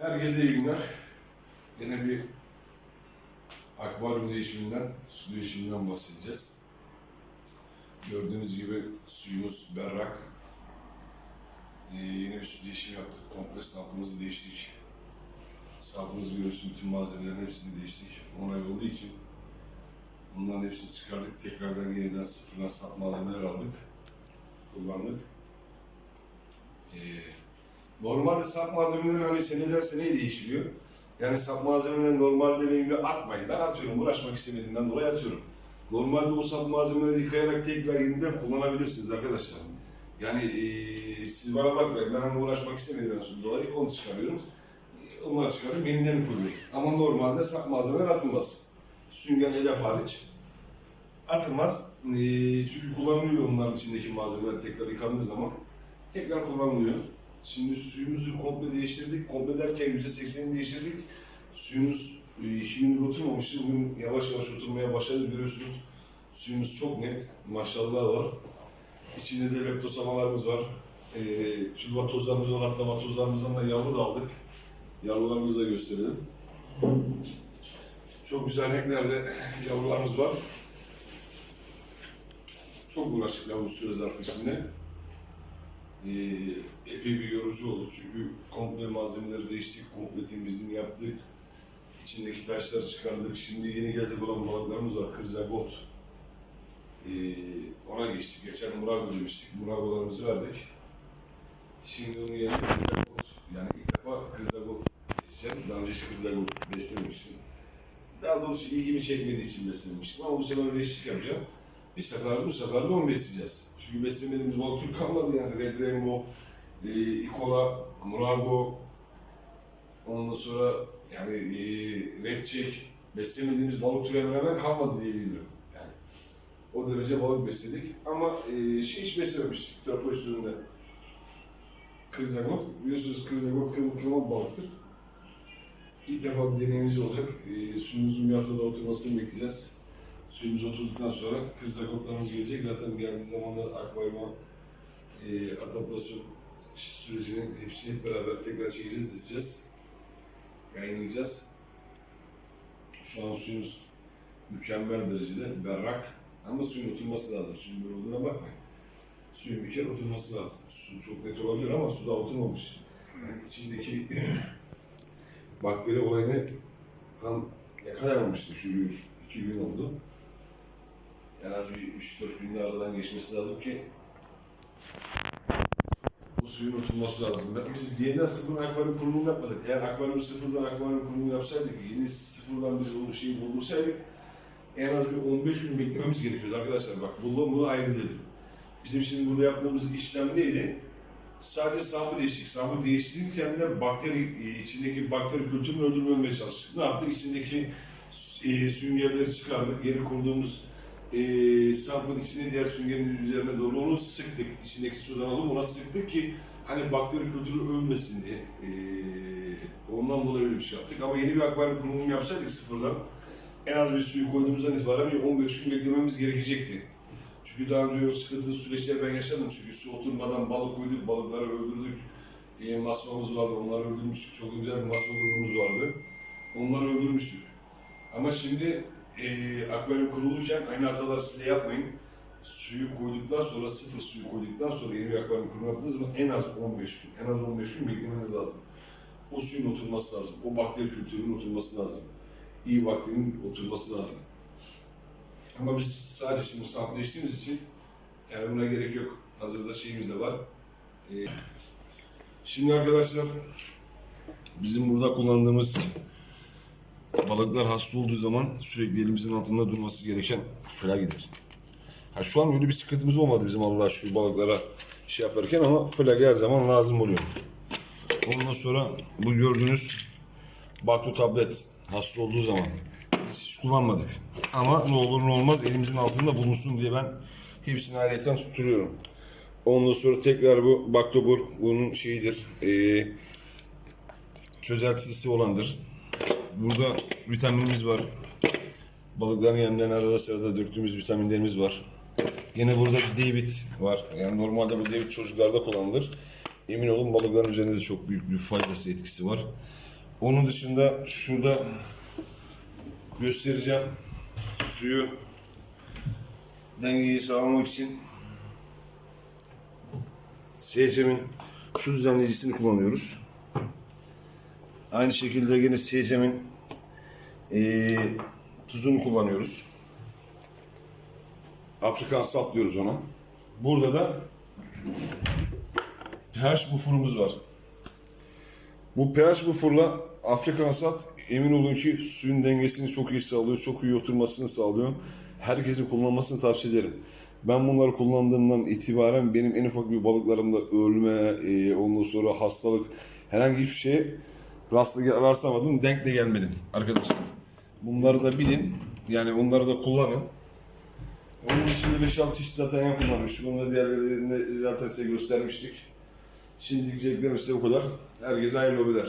Herkese iyi günler. Yine bir akvaryum değişiminden, su değişiminden bahsedeceğiz. Gördüğünüz gibi suyumuz berrak. Ee, yeni bir su değişimi yaptık. Komple sapımızı değiştik. Sapımızı görüyorsun bütün malzemelerin hepsini değiştik. Onay olduğu için bunların hepsini çıkardık. Tekrardan yeniden sıfırdan sap malzemeler aldık. Kullandık. Ee, Normalde sap malzemelerin hani seneden seneye değişiliyor. Yani sap malzemeleri normal deneyimle atmayın. Ben atıyorum, uğraşmak istemediğimden dolayı atıyorum. Normalde o sap malzemeleri yıkayarak tekrar yeniden kullanabilirsiniz arkadaşlar. Yani eee siz bana bakmayın, ben hani uğraşmak istemediğimden dolayı onu çıkarıyorum. Eee, Onları çıkarıyorum, yeniden koyuyorum. Ama normalde sap malzemeler atılmaz. Sünger elef hariç atılmaz. Eee çünkü kullanılıyor onların içindeki malzemeler tekrar yıkandığı zaman. Tekrar kullanılıyor. Şimdi suyumuzu komple değiştirdik. Komple derken %80'ini değiştirdik. Suyumuz e, iki gündür oturmamıştı. Bugün yavaş yavaş oturmaya başladı. Görüyorsunuz suyumuz çok net. Maşallah var. İçinde de leptosamalarımız var. E, külva tozlarımız var. Hatta tozlarımızdan da yavru da aldık. Yavrularımızı da gösterelim. Çok güzel renklerde yavrularımız var. Çok uğraştık bu süre zarfı içinde e, epey bir yorucu oldu. Çünkü komple malzemeleri değiştik, komple temizliğini yaptık. İçindeki taşları çıkardık. Şimdi yeni gelecek olan balıklarımız var, kırzagot. E, ona geçtik. Geçen murago demiştik. Muragolarımızı verdik. Şimdi onun yerine kırzagot. Yani ilk defa kırzagot besleyeceğim. Daha önce hiç kırzagot beslememiştim. Daha doğrusu ilgimi çekmediği için beslemiştim ama bu sefer değişiklik yapacağım. Bir sefer bu sefer de onu besleyeceğiz. Çünkü beslemediğimiz balık türü kalmadı yani. Red e, Ikola, Murago, ondan sonra yani e, Red beslemediğimiz balık türü hemen kalmadı diye biliyorum. Yani o derece balık besledik ama e, şey hiç beslememiştik trapo üstünde. Kırzagot, biliyorsunuz kırzagot kırma, kırma balıktır. İlk defa bir deneyimimiz olacak. E, suyumuzun bir haftada oturmasını bekleyeceğiz. Suyumuz oturduktan sonra kırzakotlarımız gelecek. Zaten geldiği zaman da akvaryuma e, adaptasyon sürecini hepsini hep beraber tekrar çekeceğiz, dizeceğiz. Yayınlayacağız. Şu an suyumuz mükemmel derecede berrak. Ama suyun oturması lazım. Suyun böyle olduğuna bakmayın. Suyun bir kere oturması lazım. Su çok net olabilir ama suda oturmamış. Yani içindeki bakteri olayını tam yakalayamamıştı. Çünkü iki gün oldu. En az bir 3-4 günde aradan geçmesi lazım ki bu suyun oturması lazım. Biz yeniden sıfır akvaryum kurumu yapmadık. Eğer akvaryum sıfırdan akvaryum kurumu yapsaydık, yeni sıfırdan biz o şeyi buldursaydık en az bir 15 gün beklememiz gerekiyordu arkadaşlar. Bak bunu, bunu ayrı edelim. Bizim şimdi burada yaptığımız işlem neydi? Sadece sabı değiştik. Sabı değiştirirken de bakteri, e, içindeki bakteri kültürünü öldürmemeye çalıştık. Ne yaptık? İçindeki e, süngerleri çıkardık. Geri kurduğumuz e, sabın içine diğer süngerin üzerine doğru onu sıktık. İçindeki sudan alıp ona sıktık ki hani bakteri kültürü ölmesin diye. E, ondan dolayı öyle bir şey yaptık. Ama yeni bir akvaryum kurumu yapsaydık sıfırdan en az bir suyu koyduğumuzdan itibaren bir 15 gün beklememiz gerekecekti. Çünkü daha önce o sıkıntılı süreçleri ben yaşadım. Çünkü su oturmadan balık koyduk, balıkları öldürdük. E, masmamız vardı, onları öldürmüştük. Çok güzel bir masma grubumuz vardı. Onları öldürmüştük. Ama şimdi e, akvaryum kurulurken aynı hataları siz de yapmayın. Suyu koyduktan sonra, sıfır suyu koyduktan sonra yeni bir akvaryum kurumu yaptığınız zaman en az 15 gün, en az 15 gün beklemeniz lazım. O suyun oturması lazım, o bakteri kültürünün oturması lazım. İyi bakterinin oturması lazım. Ama biz sadece şimdi sabitleştiğimiz için yani buna gerek yok. Hazırda şeyimiz de var. Ee, şimdi arkadaşlar bizim burada kullandığımız balıklar hasta olduğu zaman sürekli elimizin altında durması gereken flagidir. Ha, şu an öyle bir sıkıntımız olmadı bizim Allah şu balıklara şey yaparken ama flag her zaman lazım oluyor. Ondan sonra bu gördüğünüz Baktu tablet hasta olduğu zaman hiç kullanmadık. Ama ne olur ne olmaz elimizin altında bulunsun diye ben hepsini ayrıyeten tutturuyorum. Ondan sonra tekrar bu Baktobur bunun şeyidir. Ee, çözeltisi olandır. Burada vitaminimiz var. Balıkların yemlerine arada sırada döktüğümüz vitaminlerimiz var. Yine burada David var. Yani normalde bu David çocuklarda kullanılır. Emin olun balıkların üzerinde de çok büyük bir faydası etkisi var. Onun dışında şurada göstereceğim suyu dengeyi sağlamak için CHM'in şu düzenleyicisini kullanıyoruz. Aynı şekilde yine CHM'in eee tuzunu kullanıyoruz. Afrikan salt diyoruz ona. Burada da pH bufurumuz var. Bu pH bufurla Afrikan salt emin olun ki suyun dengesini çok iyi sağlıyor, çok iyi oturmasını sağlıyor. Herkesin kullanmasını tavsiye ederim. Ben bunları kullandığımdan itibaren benim en ufak bir balıklarımda ölme, e, ondan sonra hastalık, herhangi hiçbir şeye rastla- rastlamadım, denk de gelmedim arkadaşlar. Bunları da bilin, yani onları da kullanın. Onun dışında 5-6 çeşit zaten yan kullanmıştık. Onu da diğerlerinde zaten size göstermiştik. Şimdi diyeceklerim size bu kadar. Herkese hayırlı hobiler.